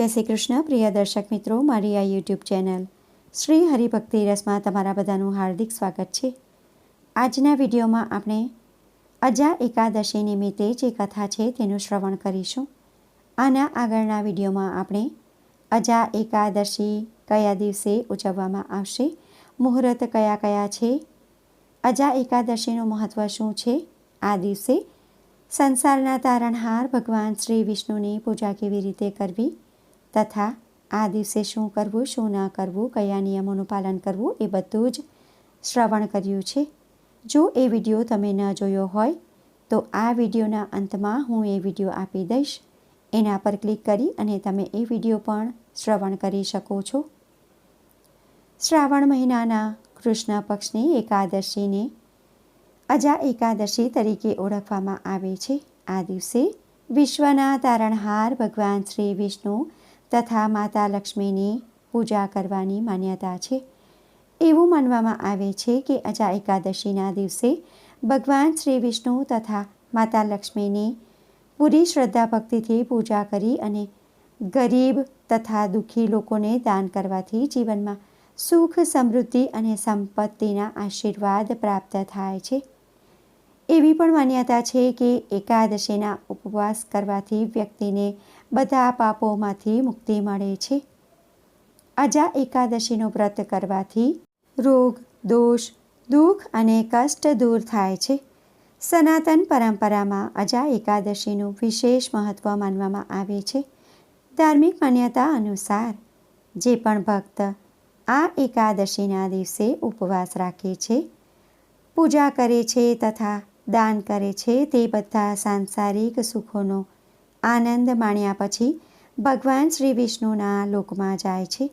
જય શ્રી કૃષ્ણ, પ્રિય દર્શક મિત્રો, મારી આ યુટ્યુબ ચેનલ શ્રી હરિભક્તિ રસમાં તમારા બધાનું હાર્દિક સ્વાગત છે. આજના વિડીયોમાં આપણે અજા એકાદશી નિમિત્તે જે કથા છે તેનું શ્રવણ કરીશું. આના આગળના વિડીયોમાં આપણે અજા એકાદશી કયા દિવસે ઉજવવામાં આવશે, મુહૂર્ત કયા કયા છે, અજા એકાદશીનું મહત્ત્વ શું છે, આ દિવસે સંસારના તારણહાર ભગવાન શ્રી વિષ્ણુની પૂજા કેવી રીતે કરવી તથા આ દિવસે શું કરવું, શું ન કરવું, કયા નિયમોનું પાલન કરવું એ બધું જ શ્રવણ કર્યું છે. જો એ વીડિયો તમે ન જોયો હોય, તો આ વિડીયોના અંતમાં હું એ વીડિયો આપી દઈશ. એના પર ક્લિક કરી અને તમે એ વીડિયો પણ શ્રવણ કરી શકો છો. શ્રાવણ મહિનાના કૃષ્ણ પક્ષની એકાદશીને અજા એકાદશી તરીકે ઓળખવામાં આવે છે. આ દિવસે વિશ્વના તારણહાર ભગવાન શ્રી વિષ્ણુ તથા માતા લક્ષ્મીની પૂજા કરવાની માન્યતા છે. એવું માનવામાં આવે છે કે અજા એકાદશીના દિવસે ભગવાન શ્રી વિષ્ણુ તથા માતા લક્ષ્મીની પૂરી શ્રદ્ધા ભક્તિથી પૂજા કરી અને ગરીબ તથા દુઃખી લોકોને દાન કરવાથી જીવનમાં સુખ, સમૃદ્ધિ અને સંપત્તિના આશીર્વાદ પ્રાપ્ત થાય છે. એવી પણ માન્યતા છે કે એકાદશીના ઉપવાસ કરવાથી વ્યક્તિને બધા પાપોમાંથી મુક્તિ મળે છે. અજા એકાદશીનું વ્રત કરવાથી રોગ, દોષ, દુઃખ અને કષ્ટ દૂર થાય છે. સનાતન પરંપરામાં અજા એકાદશીનું વિશેષ મહત્ત્વ માનવામાં આવે છે. ધાર્મિક માન્યતા અનુસાર જે પણ ભક્ત આ એકાદશીના દિવસે ઉપવાસ રાખે છે, પૂજા કરે છે તથા દાન કરે છે તે બધા સાંસારિક સુખોનો આનંદ માણ્યા પછી ભગવાન શ્રી વિષ્ણુના લોકમાં જાય છે.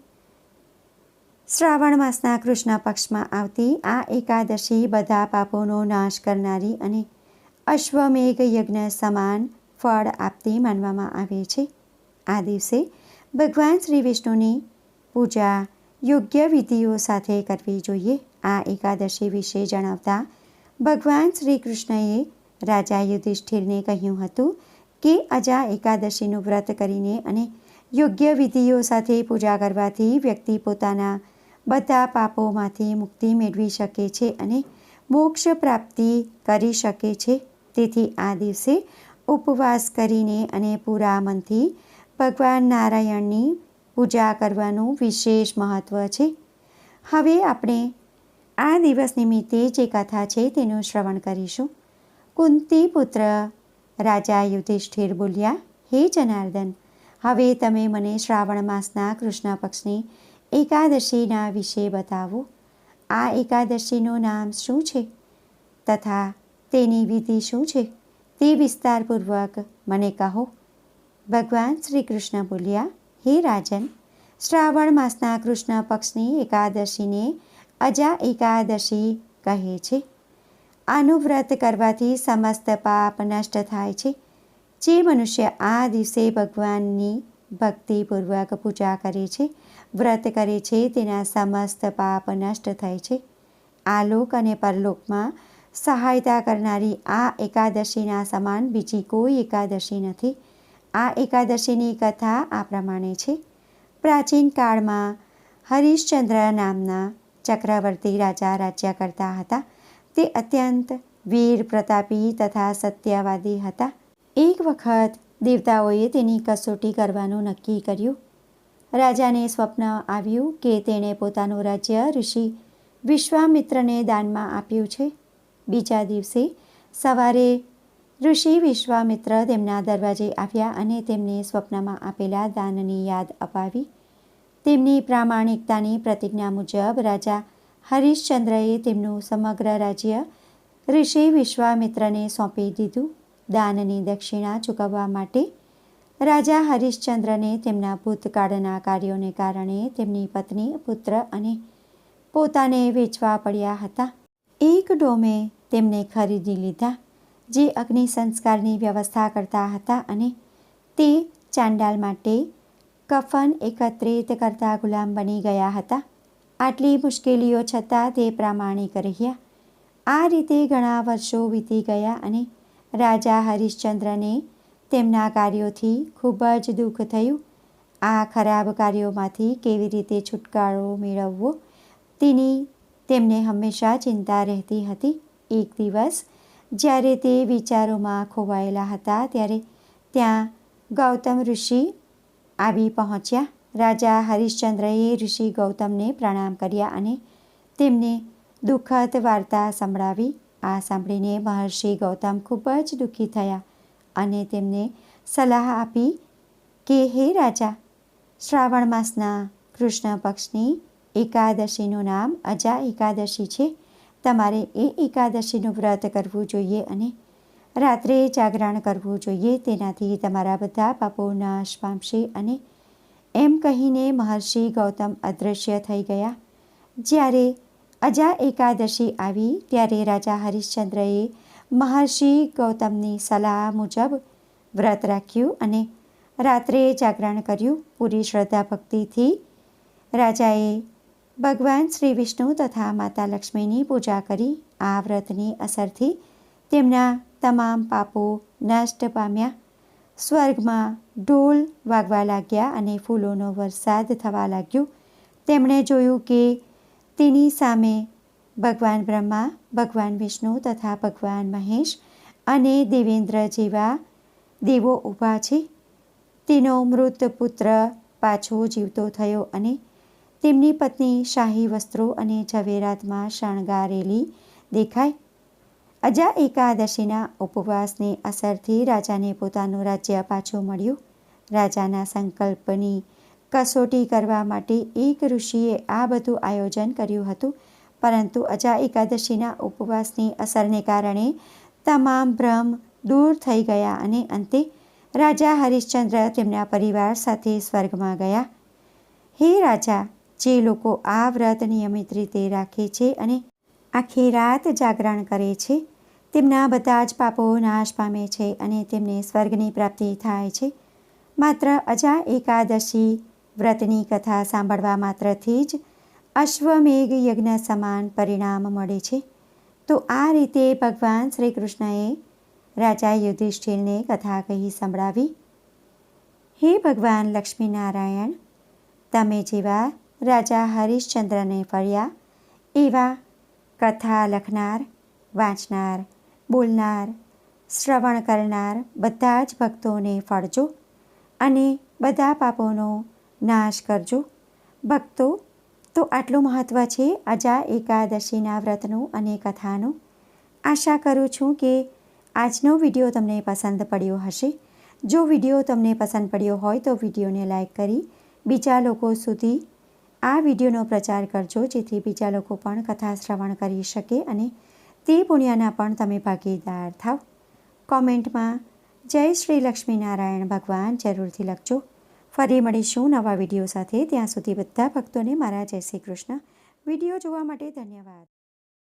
શ્રાવણ માસના કૃષ્ણ પક્ષમાં આવતી આ એકાદશી બધા પાપોનો નાશ કરનારી અને અશ્વમેઘ યજ્ઞ સમાન ફળ આપતી માનવામાં આવે છે. આ દિવસે ભગવાન શ્રી વિષ્ણુની પૂજા યોગ્ય વિધિઓ સાથે કરવી જોઈએ. આ એકાદશી વિશે જણાવતા ભગવાન શ્રી કૃષ્ણએ રાજા યુધિષ્ઠિરને કહ્યું હતું કે અજા એકાદશીનું વ્રત કરીને અને યોગ્ય વિધિઓ સાથે પૂજા કરવાથી વ્યક્તિ પોતાના બધા પાપોમાંથી મુક્તિ મેળવી શકે છે અને મોક્ષ પ્રાપ્તિ કરી શકે છે. તેથી આ દિવસે ઉપવાસ કરીને અને પૂરા મનથી ભગવાન નારાયણની પૂજા કરવાનું વિશેષ મહત્ત્વ છે. હવે આપણે આ દિવસ નિમિત્તે જે કથા છે તેનું શ્રવણ કરીશું. કુંતી પુત્ર રાજા યુધિષ્ઠિર બોલ્યા, હે જનાર્દન, હવે તમે મને શ્રાવણ માસના કૃષ્ણ પક્ષની એકાદશીના વિશે બતાવો. આ એકાદશીનું નામ શું છે? તથા તેની વિધિ શું છે? તે વિસ્તારપૂર્વક મને કહો. ભગવાન શ્રી કૃષ્ણ બોલ્યા, હે રાજન, શ્રાવણ માસના કૃષ્ણ પક્ષની એકાદશીને અજા એકાદશી કહે છે. આનું વ્રત કરવાથી સમસ્ત પાપ નષ્ટ થાય છે. જે મનુષ્ય આ દિવસે ભગવાનની ભક્તિપૂર્વક પૂજા કરે છે, વ્રત કરે છે, તેના સમસ્ત પાપ નષ્ટ થાય છે. આ લોક અને પરલોકમાં સહાયતા કરનારી આ એકાદશીના સમાન બીજી કોઈ એકાદશી નથી. આ એકાદશીની કથા આ પ્રમાણે છે. પ્રાચીન કાળમાં હરિશ્ચંદ્ર નામના ચક્રવર્તી રાજા રાજ્ય કરતા હતા. તે અત્યંત વીર પ્રતાપી તથા સત્યવાદી હતા. એક વખત દેવતાઓએ તેની કસોટી કરવાનું નક્કી કર્યું. રાજાને સ્વપ્ન આવ્યું કે તેણે પોતાનું રાજ્ય ઋષિ વિશ્વામિત્રને દાનમાં આપ્યું છે. બીજા દિવસે સવારે ઋષિ વિશ્વામિત્ર તેમના દરવાજે આવ્યા અને તેમને સ્વપ્નમાં આપેલા દાનની યાદ અપાવી. તેમની પ્રામાણિકતાની પ્રતિજ્ઞા મુજબ રાજા હરિશ્ચંદ્રએ તેમનું સમગ્ર રાજ્ય ઋષિ વિશ્વામિત્રને સોંપી દીધું. દાનની દક્ષિણા ચૂકવવા માટે રાજા હરિશ્ચંદ્રને તેમના ભૂતકાળના કાર્યોને કારણે તેમની પત્ની, પુત્ર અને પોતાને વેચવા પડ્યા હતા. એક ડોમે તેમને ખરીદી લીધા, જે અગ્નિ સંસ્કારની વ્યવસ્થા કરતા હતા અને તે ચાંડાલ માટે કફન એકત્રિત કરતા ગુલામ બની ગયા હતા. આટલી મુશ્કેલીઓ છતાં તે પ્રામાણિક રહ્યા. આ રીતે ઘણા વર્ષો વીતી ગયા અને રાજા હરિશ્ચંદ્રને તેમના કાર્યોથી ખૂબ જ દુઃખ થયું. આ ખરાબ કાર્યોમાંથી કેવી રીતે છુટકારો મેળવવો, તેની તેમને હંમેશા ચિંતા રહેતી હતી. એક દિવસ, જ્યારે તે વિચારોમાં ખોવાયેલા હતા, ત્યારે ત્યાં ગૌતમ ઋષિ આવી પહોંચ્યા. રાજા હરિશ્ચંદ્રએ ઋષિ ગૌતમને પ્રણામ કર્યા અને તેમને દુઃખદ વાર્તા સંભળાવી. આ સાંભળીને મહર્ષિ ગૌતમ ખૂબ જ દુઃખી થયા અને તેમને સલાહ આપી કે, હે રાજા, શ્રાવણ માસના કૃષ્ણ પક્ષની એકાદશીનું નામ અજા એકાદશી છે. તમારે એ એકાદશીનું વ્રત કરવું જોઈએ અને રાત્રે જાગરણ કરવું જોઈએ. તેનાથી તમારા બધા પાપો નાશ પામશે અને એમ કહીને મહર્ષિ ગૌતમ અદૃશ્ય થઈ ગયા. જ્યારે અજા એકાદશી આવી, ત્યારે રાજા હરિશ્ચંદ્રએ મહર્ષિ ગૌતમની સલાહ મુજબ વ્રત રાખ્યું અને રાત્રે જાગરણ કર્યું. પૂરી શ્રદ્ધા ભક્તિથી રાજાએ ભગવાન શ્રી વિષ્ણુ તથા માતા લક્ષ્મીની પૂજા કરી. આ વ્રતની અસરથી તેમના તમામ પાપો નષ્ટ પામ્યા. સ્વર્ગમાં ઢોલ વાગવા લાગ્યા અને ફૂલોનો વરસાદ થવા લાગ્યો. તેમણે જોયું કે તેની સામે ભગવાન બ્રહ્મા, ભગવાન વિષ્ણુ તથા ભગવાન મહેશ અને દેવેન્દ્ર જેવા દેવો ઊભા છે. તેનો મૃત પુત્ર પાછો જીવતો થયો અને તેમની પત્ની શાહી વસ્ત્રો અને ઝવેરાતમાં શણગારેલી દેખાય. અજા એકાદશીના ઉપવાસની અસરથી રાજાને પોતાનું રાજ્ય પાછું મળ્યું. રાજાના સંકલ્પની કસોટી કરવા માટે એક ઋષિએ આ બધું આયોજન કર્યું હતું. પરંતુ અજા એકાદશીના ઉપવાસની અસરને કારણે તમામ ભ્રમ દૂર થઈ ગયા અને અંતે રાજા હરિશ્ચંદ્ર તેમના પરિવાર સાથે સ્વર્ગમાં ગયા. હે રાજા, જે લોકો આ વ્રત નિયમિત રીતે રાખે છે અને આખી રાત જાગરણ કરે છે. તેમના બધા જ પાપો નાશ પામે છે અને તેમને સ્વર્ગની પ્રાપ્તિ થાય છે. માત્ર અજા એકાદશી વ્રતની કથા સાંભળવા માત્રથી જ અશ્વમેઘ યજ્ઞ સમાન પરિણામ મળે છે. તો આ રીતે ભગવાન શ્રી કૃષ્ણએ રાજા યુધિષ્ઠિરને કથા કહી સંભળાવી, હે ભગવાન લક્ષ્મીનારાયણ, તમે જેવા રાજા હરિશ્ચંદ્રને ફર્યા, એવા કથા લખનાર, વાંચનાર, બોલનાર, શ્રવણ કરનાર બધા જ ભક્તોને ફળજો અને બધા પાપોનો નાશ કરજો. ભક્તો, તો આટલું મહત્ત્વ છે અજા એકાદશીના વ્રતનું અને કથાનું. આશા કરું છું કે આજનો વીડિયો તમને પસંદ પડ્યો હશે. જો વીડિયો તમને પસંદ પડ્યો હોય તો વિડીયોને લાઈક કરી બીજા લોકો સુધી આ વિડીયોનો પ્રચાર કરજો, જેથી બીજા લોકો પણ કથા શ્રવણ કરી શકે અને તે પુણ્યના પણ તમે ભાગીદાર થાવ. કોમેન્ટમાં, જય શ્રી લક્ષ્મીનારાયણ ભગવાન જરૂરથી લખજો. ફરી મળીશું નવા વીડિયો સાથે. ત્યાં સુધી બધા ભક્તોને મારા જય શ્રી કૃષ્ણ. વીડિયો જોવા માટે ધન્યવાદ.